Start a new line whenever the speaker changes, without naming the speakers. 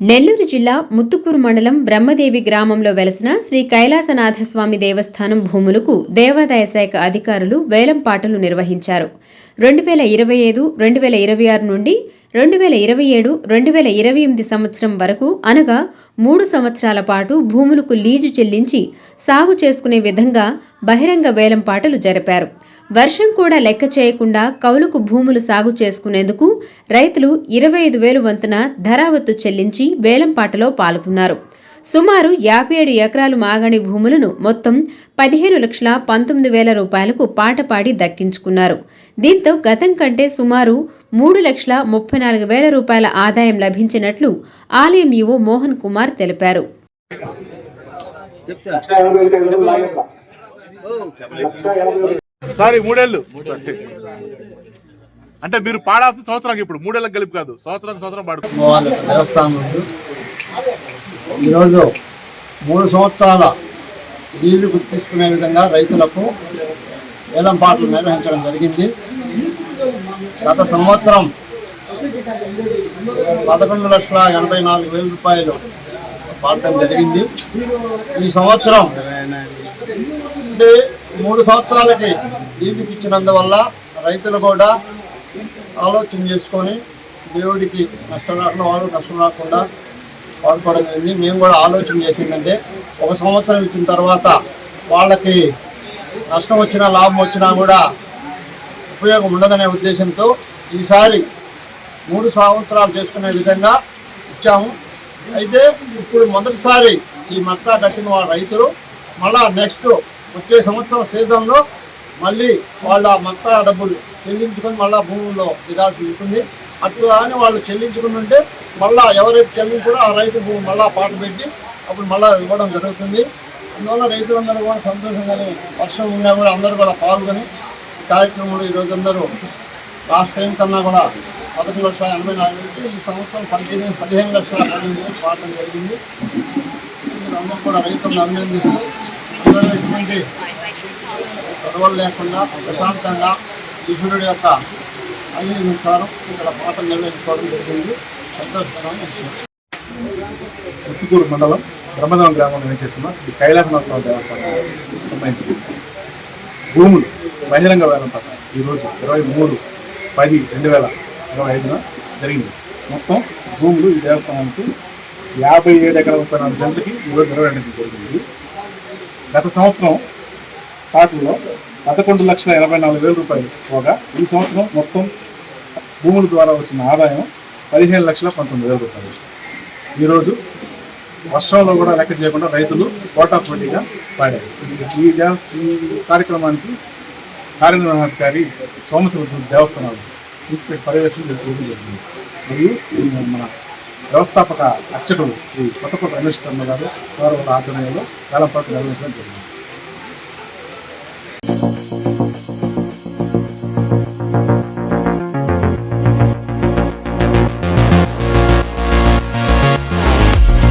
నెల్లూరు జిల్లా ముత్తుకూరు మండలం బ్రహ్మదేవి గ్రామంలో వెలసిన శ్రీ కైలాసనాథస్వామి దేవస్థానం భూములకు దేవాదాయ శాఖ అధికారులు వేలంపాటలు నిర్వహించారు. రెండు వేల ఇరవై ఐదు రెండు వేల ఇరవై ఆరు నుండి రెండు వేల ఇరవై ఏడు రెండు వేల ఇరవై ఎనిమిది సంవత్సరం వరకు అనగా మూడు సంవత్సరాల పాటు భూములకు లీజు చెల్లించి సాగు చేసుకునే విధంగా బహిరంగ వేలంపాటలు జరిపారు. వర్షం కూడా లెక్క చేయకుండా కౌలుకు భూములు సాగు చేసుకునేందుకు రైతులు ఇరవై ఐదు వేలు వంతున ధరావత్తు చెల్లించి వేలంపాటలో పాల్గొన్నారు. సుమారు యాభై ఏడు ఎకరాలు మాగాణి భూములను మొత్తం పదిహేను లక్షల పంతొమ్మిది వేల రూపాయలకు పాటపాడి దక్కించుకున్నారు. దీంతో గతం కంటే సుమారు మూడు లక్షల ముప్పై నాలుగు వేల రూపాయల ఆదాయం లభించినట్లు ఆలయం ఈవో మోహన్ కుమార్ తెలిపారు.
సారీ మూడేళ్ళు. అంటే మీరు పాడాల్సిన సంవత్సరం ఇప్పుడు మూడేళ్ళకి గెలుపు కాదు. సంవత్సరం సంవత్సరం
పాడుతుంది దేవస్థానం ఈరోజు మూడు సంవత్సరాల నీళ్ళు గుర్తించుకునే విధంగా రైతులకు వేలం పాటలు నిర్వహించడం జరిగింది. గత సంవత్సరం పదకొండు లక్షల ఎనభై నాలుగు వేల రూపాయలు పాడటం జరిగింది. ఈ సంవత్సరం అంటే మూడు సంవత్సరాలకి నీళ్ళు ఇచ్చినందువల్ల రైతులు కూడా ఆలోచన చేసుకొని దేవుడికి నష్టం రాకుండా వాళ్ళు నష్టం రాకుండా పాల్పడడం జరిగింది. మేము కూడా ఆలోచన చేసిందంటే ఒక సంవత్సరం ఇచ్చిన తర్వాత వాళ్ళకి నష్టం వచ్చినా లాభం వచ్చినా కూడా ఉపయోగం ఉండదనే ఉద్దేశంతో ఈసారి మూడు సంవత్సరాలు చేసుకునే విధంగా ఇచ్చాము. అయితే ఇప్పుడు మొదటిసారి ఈ మక్కా కట్టిన వాళ్ళ రైతులు మళ్ళా నెక్స్ట్ వచ్చే సంవత్సరం సీజన్లో మళ్ళీ వాళ్ళ మొత్త డబ్బులు చెల్లించుకొని మళ్ళా భూముల్లో దిగాల్సి ఉంటుంది. అట్లా అని వాళ్ళు చెల్లించుకుని ఉంటే మళ్ళా ఎవరైతే చెల్లించారో ఆ రైతు భూమి మళ్ళా పాట పెట్టి అప్పుడు మళ్ళా ఇవ్వడం జరుగుతుంది. అందువల్ల రైతులందరూ కూడా సంతోషంగానే వర్షం ఉన్నా కూడా అందరూ కూడా పాల్గొని ఈ కార్యక్రమంలో ఈరోజు అందరూ లాస్ట్ టైం కన్నా కూడా పదకొండు లక్షల ఎనభై నాలుగు వేలకి ఈ సంవత్సరం పదిహేను పదిహేను లక్షల పదిహేను పాడటం జరిగింది. అందరూ కూడా రైతులను అభినందిస్తూ అందరూ ఇటువంటి గొడవలు లేకుండా ప్రశాంతంగా ఈశ్వరుడు యొక్క అంగీకరించారు ఇక్కడ పాటలు నిర్వహించుకోవడం జరిగింది సంతోషకరమైన
ముత్తుకూరు మండలం బ్రహ్మదేవం గ్రామంలో నివసిస్తున్న శ్రీ కైలాసనాథ దేవస్థానం సంబంధించి భూములు బహిరంగ వేలం పట్ల ఈరోజు ఇరవై మూడు పది రెండు వేల ఇరవై ఐదున జరిగింది. మొత్తం భూములు ఈ దేవస్థానానికి యాభై ఏడు ఎకరాల ముప్పై నాలుగు జంటకి ఈరోజు నిర్వహించడం జరిగింది. గత సంవత్సరం పాటల్లో పదకొండు లక్షల ఎనభై నాలుగు వేల రూపాయలు పోగా ఈ సంవత్సరం మొత్తం భూముల ద్వారా వచ్చిన ఆదాయం పదిహేను లక్షల పంతొమ్మిది వేల రూపాయలు. ఈరోజు వర్షంలో కూడా లెక్క చేయకుండా రైతులు పోటా పోటీగా పాడారు. ఈ ఈ కార్యక్రమానికి కార్యనిర్వహణాధికారి సోమశివ దేవస్థానాలు తీసుకెళ్ళి పర్యవేక్షణ చేయడం జరిగింది మరియు మన వ్యవస్థాపక అర్చకులు శ్రీ కొత్తకోట రమేష్ కర్మ గారు ఆధ్వర్యంలో వేలంపాటు నిర్వహించడం జరిగింది.